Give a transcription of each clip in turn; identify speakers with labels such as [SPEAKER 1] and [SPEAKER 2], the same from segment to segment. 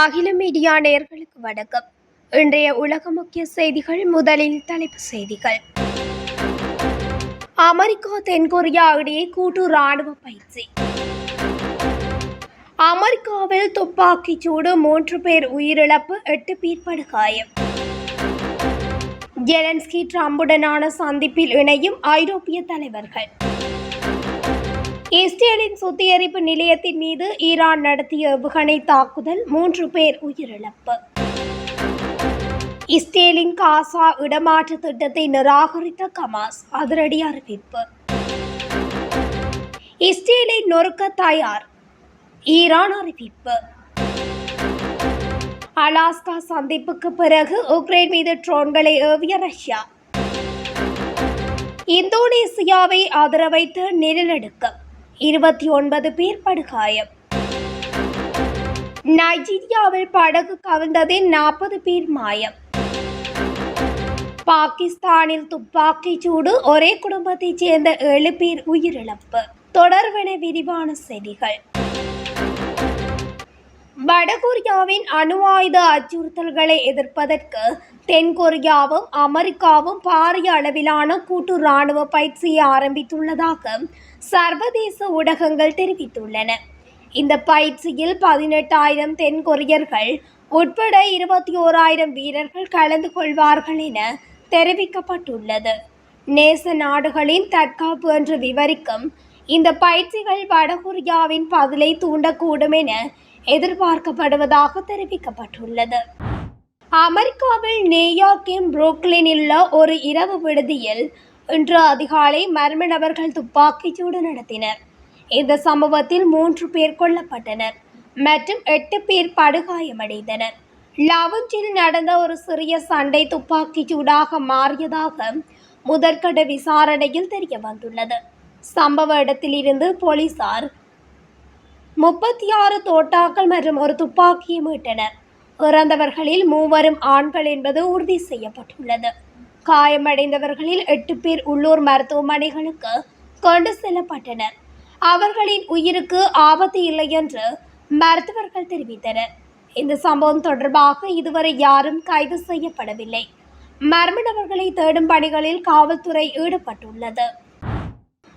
[SPEAKER 1] அகில மீடியா நேர்களுக்கு வணக்கம். இன்றைய உலக முக்கிய செய்திகள் முதலில் தலைப்பு செய்திகள். அமெரிக்கா தென்கொரியா இடையே கூட்டு ராணுவ பயிற்சி. அமெரிக்காவில் துப்பாக்கிச் சூடு மூன்று பேர் உயிரிழப்பு எட்டு பேர் படுகாயம். ஜெலன்ஸ்கி ட்ரம்புடனான சந்திப்பில் இணையும் ஐரோப்பிய தலைவர்கள். இஸ்ரேலின் சுத்திகரிப்பு நிலையத்தின் மீது ஈரான் நடத்திய ஏவுகணை தாக்குதல் மூன்று பேர் உயிரிழப்பு. இஸ்ரேலின் காசா இடமாற்று திட்டத்தை நிராகரித்த கமாஸ் அதிரடி அறிவிப்பு. இஸ்ரேலை நொறுக்க தயார் ஈரான் அறிவிப்பு. அலாஸ்கா சந்திப்புக்கு பிறகு உக்ரைன் மீது ட்ரோன்களை ஏவிய ரஷ்யா. இந்தோனேசியாவை ஆதரவைத்து நிலநடுக்கம். இருபத்தி ஒன்பது பேர் படுகாயம். நைஜீரியாவில் படகு கவிழ்ந்ததில் நாற்பது பேர் மாயம். பாகிஸ்தானில் துப்பாக்கிச் சூடு ஒரே குடும்பத்தைச் சேர்ந்த ஏழு பேர் உயிரிழப்பு. தொடர்பென விரிவான செய்திகள். வடகொரியாவின் அணு ஆயுத அச்சுறுத்தல்களை எதிர்ப்பதற்கு தென்கொரியாவும் அமெரிக்காவும் பாரிய அளவிலான கூட்டு இராணுவ பயிற்சியை ஆரம்பித்துள்ளதாக சர்வதேச ஊடகங்கள் தெரிவித்துள்ளன. இந்த பயிற்சியில் பதினெட்டாயிரம் தென்கொரியர்கள் உட்பட இருபத்தி ஓராயிரம் வீரர்கள் கலந்து கொள்வார்கள் என தெரிவிக்கப்பட்டுள்ளது. நேச நாடுகளின் தற்காப்பு என்று விவரிக்கும் இந்த பயிற்சிகள் வடகொரியாவின் பதிலை தூண்டக்கூடும் என எதிர்பார்க்கப்படுவதாக தெரிவிக்கப்பட்டுள்ளது. அமெரிக்காவில் நியூயார்க்கின் புரோக்லினில் உள்ள ஒரு இரவு விடுதியில் இன்று அதிகாலை மர்ம நபர்கள் துப்பாக்கிச்சூடு நடத்தினர். இந்த சம்பவத்தில் மூன்று பேர் கொல்லப்பட்டனர். மற்றும் எட்டு பேர் படுகாயமடைந்தனர். லவஞ்சில் நடந்த ஒரு சிறிய சண்டை துப்பாக்கிச் சூடாக மாறியதாக முதற்கட்ட விசாரணையில் தெரிய வந்துள்ளது. சம்பவ இடத்திலிருந்து போலீசார் முப்பத்தி ஆறு தோட்டாக்கள் மற்றும் ஒரு துப்பாக்கியை மீட்டனர். இறந்தவர்களில் மூவரும் ஆண்கள் என்பது உறுதி செய்யப்பட்டுள்ளது. காயமடைந்தவர்களில் எட்டு பேர் உள்ளூர் மருத்துவமனைகளுக்கு கொண்டு செல்லப்பட்டனர். அவர்களின் உயிருக்கு ஆபத்து இல்லை என்று மருத்துவர்கள் தெரிவித்தனர். இந்த சம்பவம் தொடர்பாக இதுவரை யாரும் கைது செய்யப்படவில்லை. மர்ம நபர்களை தேடும் பணிகளில் காவல்துறை ஈடுபட்டுள்ளது.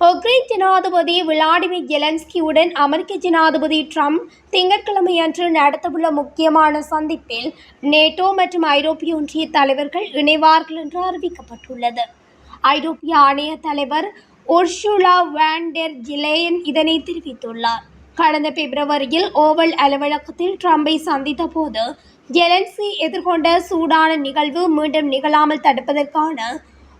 [SPEAKER 1] உக்ரைன் ஜனாதிபதி விளாடிமிர் ஜெலன்ஸ்கியுடன் அமெரிக்க ஜனாதிபதி ட்ரம்ப் திங்கட்கிழமை அன்று நடத்தவுள்ள முக்கியமான சந்திப்பில் நேட்டோ மற்றும் ஐரோப்பிய ஒன்றிய தலைவர்கள் இணைவார்கள் என்று அறிவிக்கப்பட்டுள்ளது. ஐரோப்பிய ஆணைய தலைவர் ஒர்ஷுலா வேண்டர் ஜிலேயன் இதனை தெரிவித்துள்ளார். கடந்த பிப்ரவரியில் ஓவல் அலுவலகத்தில் ட்ரம்பை சந்தித்த போது ஜெலன்சி எதிர்கொண்ட சூடான நிகழ்வு மீண்டும் நிகழாமல் தடுப்பதற்கான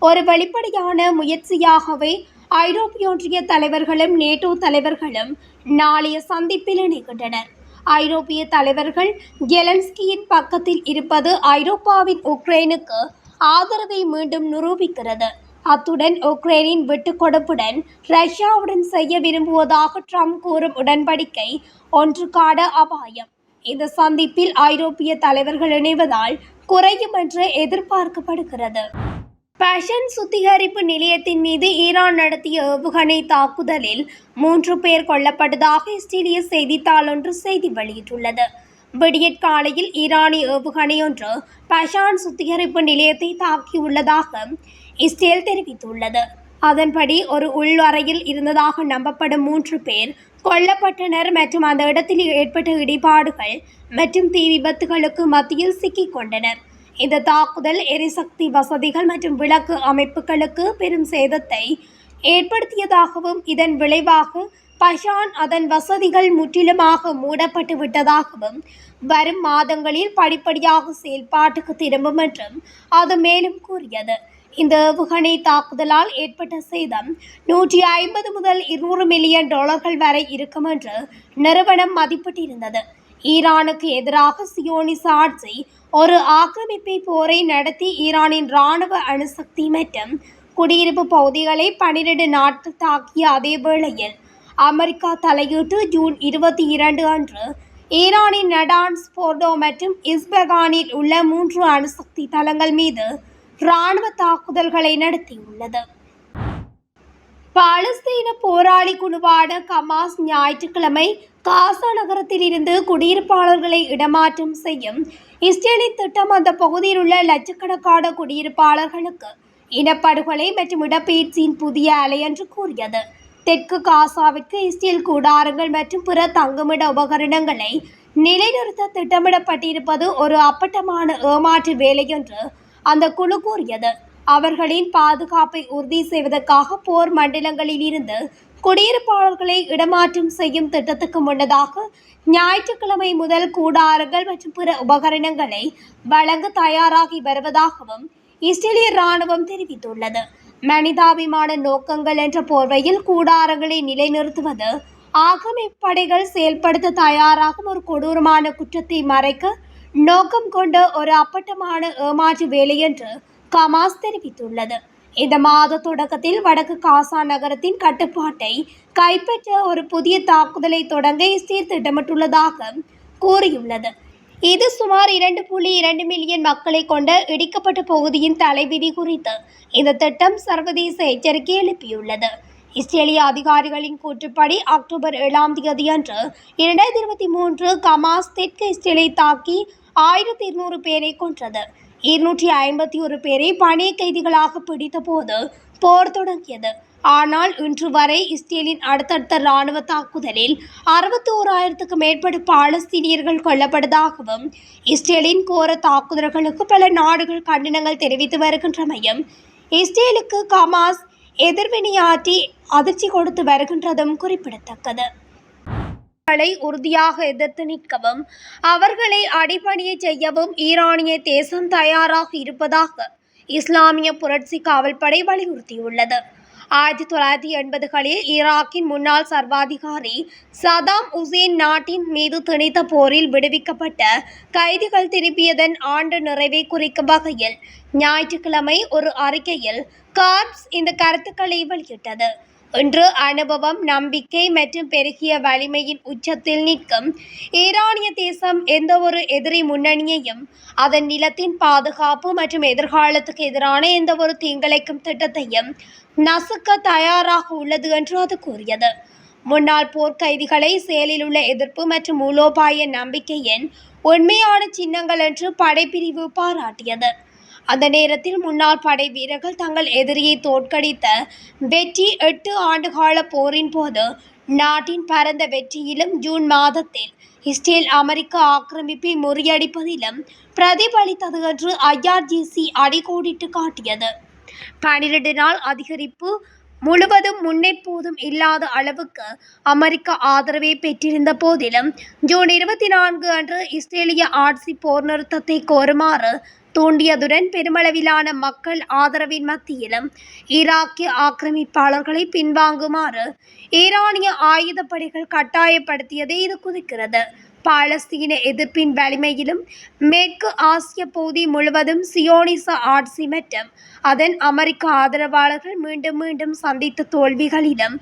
[SPEAKER 1] ஒரு வெளிப்படையான முயற்சியாகவே ஐரோப்பிய ஒன்றிய தலைவர்களும் நேட்டோ தலைவர்களும் நாளைய சந்திப்பில் இணைகின்றனர். ஐரோப்பிய தலைவர்கள் ஜெலன்ஸ்கியின் பக்கத்தில் இருப்பது ஐரோப்பாவின் உக்ரைனுக்கு ஆதரவை மீண்டும் நிரூபிக்கிறது. அத்துடன் உக்ரைனின் விட்டுக்கொடுப்புடன் ரஷ்யாவுடன் செய்ய விரும்புவதாக ட்ரம்ப் கூறும் உடன்படிக்கை ஒன்று காட அபாயம். இந்த சந்திப்பில் ஐரோப்பிய தலைவர்கள் இணைவதால் குறையும் என்று எதிர்பார்க்கப்படுகிறது. ஃபேஷன் சுத்திகரிப்பு நிலையத்தின் மீது ஈரான் நடத்திய ஏவுகணை தாக்குதலில் மூன்று பேர் கொல்லப்பட்டதாக இஸ்ரேலிய செய்தித்தாள் ஒன்று செய்தி வெளியிட்டுள்ளது. விடியற்காலையில் ஈரானிய ஏவுகணை ஒன்று பஷான் சுத்திகரிப்பு நிலையத்தை தாக்கியுள்ளதாக இஸ்ரேல் தெரிவித்துள்ளது. அதன்படி ஒரு உள்வறையில் இருந்ததாக நம்பப்படும் மூன்று பேர் கொல்லப்பட்டனர் மற்றும் அந்த இடத்தில் ஏற்பட்ட இடிபாடுகள் மற்றும் தீ விபத்துகளுக்கு மத்தியில் சிக்கிக் கொண்டனர். இந்த தாக்குதல் எரிசக்தி வசதிகள் மற்றும் விளக்கு அமைப்புகளுக்கு பெரும் சேதத்தை ஏற்படுத்தியதாகவும் இதன் விளைவாக பஷான் அதன் வசதிகள் முற்றிலுமாக மூடப்பட்டு விட்டதாகவும் வரும் மாதங்களில் படிப்படியாக செயல்பாட்டுக்கு திரும்பும் என்றும் அது மேலும் கூறியது. இந்த ஏவுகணை தாக்குதலால் ஏற்பட்ட சேதம் நூற்றி ஐம்பது முதல் இருநூறு மில்லியன் டாலர்கள் வரை இருக்கும் என்று நிறுவனம் மதிப்பிட்டிருந்தது. ஈரானுக்கு எதிராக சியோனிச ஆட்சி ஒரு ஆக்கிரமிப்பை போரை நடத்தி ஈரானின் இராணுவ அணுசக்தி மற்றும் குடியிருப்பு பகுதிகளை பனிரெண்டு நாட்கள் தாக்கிய அதே வேளையில் அமெரிக்கா தலையிட்டு ஜூன் இருபத்தி இரண்டு அன்று ஈரானின் நடான்ஸ் போர்டோ மற்றும் இஸ்பெகானில் உள்ள மூன்று அணுசக்தி தளங்கள் மீது இராணுவ தாக்குதல்களை நடத்தியுள்ளது. பாலஸ்தீன போராளி குழுவான கமாஸ் ஞாயிற்றுக்கிழமை காசா நகரத்தில் இருந்து குடியிருப்பாளர்களை இடமாற்றம் செய்யும் இஸ்ரேலின் திட்டம் அந்த பகுதியில் உள்ள லட்சக்கணக்கான குடியிருப்பாளர்களுக்கு இனப்படுகொலை மற்றும் இடப்பெயர்ச்சியின் புதிய அலை என்று கூறியது. தெற்கு காசாவிற்கு இஸ்ரேல் கூடாரங்கள் மற்றும் பிற தங்குமிட உபகரணங்களை நிலைநிறுத்த திட்டமிடப்பட்டிருப்பது ஒரு அப்பட்டமான ஏமாற்று வேலை என்று அந்த குழு கூறியது. அவர்களின் பாதுகாப்பை உறுதி செய்வதற்காக போர் மண்டலங்களில் இருந்து குடியிருப்பாளர்களை இடமாற்றம் செய்யும் திட்டத்துக்கு முன்னதாக ஞாயிற்றுக்கிழமை முதல் கூடாரங்கள் மற்றும் பிற உபகரணங்களை வழங்க தயாராகி வருவதாகவும் இஸ்ரேலிய ராணுவம் தெரிவித்துள்ளது. மனிதாபிமான நோக்கங்கள் என்ற போர்வையில் கூடாரங்களை நிலைநிறுத்துவது ஆகமிப்படைகள் படைகள் செயல்படுத்த தயாராகும் ஒரு கொடூரமான குற்றத்தை மறைக்க நோக்கம் கொண்ட ஒரு அப்பட்டமான ஏமாற்று வேலை என்று கமாஸ் தெரிவித்துள்ளது. இந்த மாத தொடக்கத்தில் வடக்கு காசா நகரத்தின் கட்டுப்பாட்டை கைப்பற்ற ஒரு புதிய தாக்குதலை தொடங்க இஸ்ரேல் திட்டமிட்டுள்ளதாக கூறியுள்ளது. இது சுமார் இரண்டு புள்ளி இரண்டு மில்லியன் மக்களை கொண்ட இடிக்கப்பட்ட பகுதியின் தலைவிதி குறித்து இந்த திட்டம் சர்வதேச எச்சரிக்கை எழுப்பியுள்ளது. இஸ்ரேலிய அதிகாரிகளின் கூற்றுப்படி அக்டோபர் ஏழாம் தேதி அன்று இரண்டாயிரத்தி இருபத்தி மூன்று கமாஸ் தெற்கு இஸ்ரேலை தாக்கி ஆயிரத்தி இருநூறு பேரை கொன்றது. இருநூற்றி ஐம்பத்தி ஒரு பேரை பணிய கைதிகளாக பிடித்தபோது போர் தொடங்கியது. ஆனால் இன்று வரை இஸ்ரேலின் அடுத்தடுத்த இராணுவ தாக்குதலில் அறுபத்தி ஓராயிரத்துக்கு மேற்பட்ட பாலஸ்தீனியர்கள் கொல்லப்பட்டதாகவும் இஸ்ரேலின் கோர தாக்குதல்களுக்கு பல நாடுகள் கண்டனங்கள் தெரிவித்து வருகின்றமையும் இஸ்ரேலுக்கு கமாஸ் எதிர்வினையாற்றி அதிர்ச்சி கொடுத்து வருகின்றதும் குறிப்பிடத்தக்கது. களை உறுதியாக எதிர்த்து நிற்கவும் அவர்களை அடிபணிய செய்யவும் ஈரானிய தேசம் தயாராக இருப்பதாக இஸ்லாமிய புரட்சி காவல்படை வலியுறுத்தியுள்ளது. ஆயிரத்தி தொள்ளாயிரத்தி எண்பதுகளில் ஈராக்கின் முன்னாள் சர்வாதிகாரி சதாம் உசேன் நாட்டின் மீது திணித்த போரில் விடுவிக்கப்பட்ட கைதிகள் திருப்பியதன் ஆண்டு நிறைவை குறிக்கும் வகையில் ஞாயிற்றுக்கிழமை ஒரு அறிக்கையில் கார்ப்ஸ் இந்த கருத்துக்களை வெளியிட்டது. இன்று அனுபவம் நம்பிக்கை மற்றும் பெருகிய வலிமையின் உச்சத்தில் நிற்கும். ஈரானிய தேசம் எந்த ஒரு எதிரி முன்னணியையும் அதன் நிலத்தின் பாதுகாப்பு மற்றும் எதிர்காலத்துக்கு எதிரான எந்த ஒரு தீங்கிழைக்கும் திட்டத்தையும் நசுக்க தயாராக உள்ளது என்று அது கூறியது. முன்னாள் போர்க்கைதிகளை செயலில் உள்ள எதிர்ப்பு மற்றும் மூலோபாய நம்பிக்கையின் உண்மையான சின்னங்கள் என்று படைப்பிரிவு பாராட்டியது. அந்த நேரத்தில் முன்னாள் படை வீரர்கள் தங்கள் எதிரியை தோற்கடித்த வெற்றி எட்டு ஆண்டுகால போரின் போது நாட்டின் பரந்த வெற்றியிலும் ஜூன் மாதத்தில் இஸ்ரேல் அமெரிக்க ஆக்கிரமிப்பை முறியடிப்பதிலும் பிரதிபலித்தது என்று ஐஆர்ஜிசி அடிகோடிட்டு காட்டியது. பனிரெண்டு நாள் அதிகரிப்பு முழுவதும் முன்னெப்போதும் இல்லாத அளவுக்கு அமெரிக்க ஆதரவை பெற்றிருந்த போதிலும் ஜூன் இருபத்தி நான்கு அன்று இஸ்ரேலிய ஆட்சி போர் நிறுத்தத்தை கோருமாறு தூண்டியதுடன் பெருமளவிலான மக்கள் ஆதரவின் மத்தியிலும் ஈராக்கிய ஆக்கிரமிப்பாளர்களை பின்வாங்குமாறு ஈரானிய ஆயுதப்படைகள் கட்டாயப்படுத்தியதை இது குறிக்கிறது. பாலஸ்தீன எதிர்ப்பின் வலிமையிலும் மேற்கு ஆசிய பகுதி முழுவதும் சியோனிச ஆட்சி மற்றும் அதன் அமெரிக்க ஆதரவாளர்கள் மீண்டும் மீண்டும் சந்தித்த தோல்விகளிலும்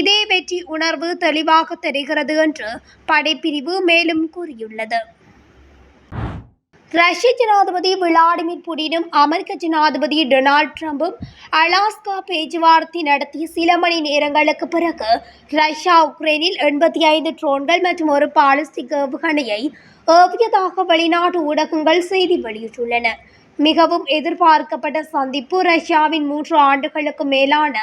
[SPEAKER 1] இதே வெற்றி உணர்வு தெளிவாக தெரிகிறது என்று படைப்பிரிவு மேலும் கூறியுள்ளது. ரஷ்ய ஜனாதிபதி விளாடிமிர் புடினும் அமெரிக்க ஜனாதிபதி டொனால்ட் ட்ரம்பும் அலாஸ்கா பேச்சுவார்த்தை நடத்திய சில மணி நேரங்களுக்கு பிறகு ரஷ்யா உக்ரைனில் எண்பத்தி ஐந்து ட்ரோன்கள் மற்றும் ஒரு பாலிஸ்டிக் ஏவுகணையை ஏவியதாக வெளிநாட்டு ஊடகங்கள் செய்தி வெளியிட்டுள்ளன. மிகவும் எதிர்பார்க்கப்பட்ட சந்திப்பு ரஷ்யாவின் மூன்று ஆண்டுகளுக்கு மேலான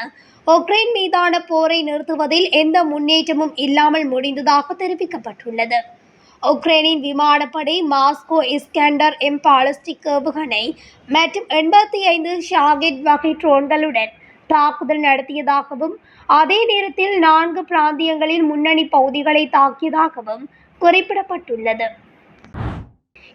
[SPEAKER 1] உக்ரைன் மீதான போரை நிறுத்துவதில் எந்த முன்னேற்றமும் இல்லாமல் முடிந்ததாக தெரிவிக்கப்பட்டுள்ளது. உக்ரைனின் விமானப்படை மாஸ்கோ இஸ்கண்டர் எம் பாலிஸ்டிக் ஏவுகணை மற்றும் எண்பத்தி ஐந்து ஷாகிட் வகை ட்ரோன்களுடன் தாக்குதல் நடத்தியதாகவும் அதே நேரத்தில் நான்கு பிராந்தியங்களில் முன்னணி பகுதிகளை தாக்கியதாகவும் குறிப்பிடப்பட்டுள்ளது.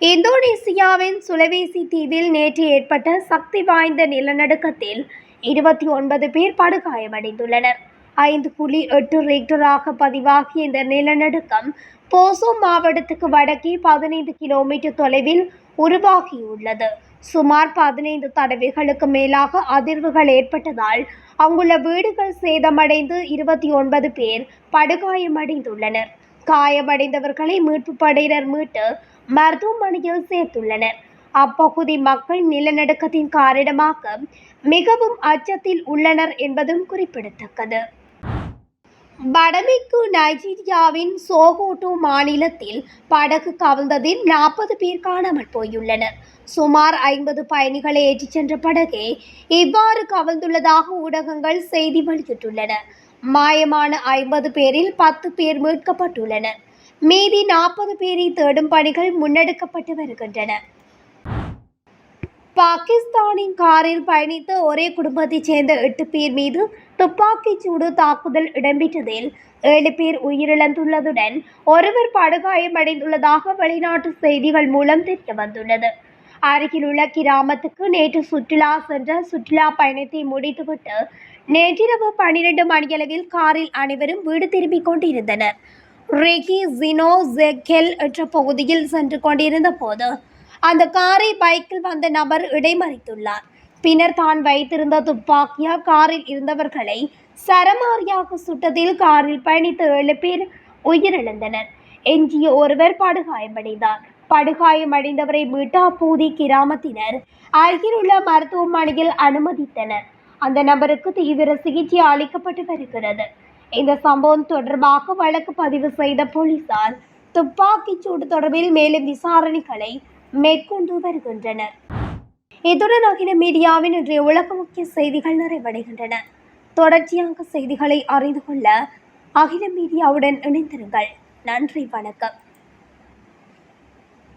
[SPEAKER 1] இந்தோனேசியாவின் சுலவேசி தீவில் நேற்று ஏற்பட்ட சக்தி வாய்ந்த நிலநடுக்கத்தில் இருபத்தி ஒன்பது பேர் படுகாயமடைந்துள்ளனர். ஐந்து புள்ளி எட்டு ரேக்டராக பதிவாகிய இந்த நிலநடுக்கம் போசோ மாவட்டத்துக்கு வடக்கே பதினைந்து கிலோமீட்டர் தொலைவில் உருவாகியுள்ளது. சுமார் பதினைந்து தடவைகளுக்கு மேலாக அதிர்வுகள் ஏற்பட்டதால் அங்குள்ள வீடுகள் சேதமடைந்து இருபத்தி ஒன்பது பேர் படுகாயமடைந்துள்ளனர். காயமடைந்தவர்களை மீட்பு படையினர் மீட்டு மருத்துவமனையில் சேர்த்துள்ளனர். அப்பகுதி மக்கள் நிலநடுக்கத்தின் காரணமாக மிகவும் அச்சத்தில் உள்ளனர் என்பதும் குறிப்பிடத்தக்கது. வடமேற்கு நைஜீரியாவின் சோகோட்டோ மாநிலத்தில் படகு கவிழ்ந்ததில் நாற்பது பேர் காணாமல் போயுள்ளனர். சுமார் ஐம்பது பயணிகளை ஏற்றிச் சென்ற படகே இவ்வாறு கவிழ்ந்துள்ளதாக ஊடகங்கள் செய்தி வெளியிட்டுள்ளன. மாயமான ஐம்பது பேரில் பத்து பேர் மீட்கப்பட்டுள்ளனர். மீதி நாற்பது பேரை தேடும் பணிகள் முன்னெடுக்கப்பட்டு வருகின்றன. பாகிஸ்தானின் காரில் பயணித்த ஒரே குடும்பத்தைச் சேர்ந்த எட்டு பேர் மீது துப்பாக்கிச் சூடு தாக்குதல் இடம்பெற்றதில் ஏழு பேர் உயிரிழந்துள்ளதுடன் ஒருவர் படுகாயமடைந்துள்ளதாக வெளிநாட்டு செய்திகள் மூலம் தெரிய வந்துள்ளது. அருகிலுள்ள கிராமத்துக்கு நேற்று சுற்றுலா சென்ற சுற்றுலா பயணத்தை முடித்துவிட்டு நேற்றிரவு பன்னிரண்டு மணியளவில் காரில் அனைவரும் வீடு திரும்பிக் கொண்டிருந்தனர். ரெகி ஜினோ ஜெக்கெல் என்ற பகுதியில் சென்று கொண்டிருந்த போது அந்த காரை பைக்கில் வந்த நபர் இடைமறித்துள்ளார். பின்னர் தான் வைத்திருந்த துப்பாக்கியா காரில் இருந்தவர்களை சரமாரியாக சுட்டதில் காரில் பயணித்த ஏழு பேர் உயிரிழந்தனர். எஞ்சிய ஒருவர் படுகாயமடைந்தார். படுகாயமடைந்தவரை மீட்ட அப்போதி கிராமத்தினர் அருகிலுள்ள மருத்துவமனையில் அனுமதித்தனர். அந்த நபருக்கு தீவிர சிகிச்சை அளிக்கப்பட்டு வருகிறது. இந்த சம்பவம் தொடர்பாக வழக்கு பதிவு செய்த போலீசார் துப்பாக்கிச் சூடு தொடர்பில் மேலும் விசாரணைகளை மேற்கொண்டு வருகின்றனர். இத்துடன் அகில மீடியாவின் இன்றைய உலக முக்கிய செய்திகள் நிறைவடைகின்றன. தொடர்ச்சியாக செய்திகளை அறிந்து கொள்ள அகில மீடியாவுடன் இணைந்திருங்கள். நன்றி வணக்கம்.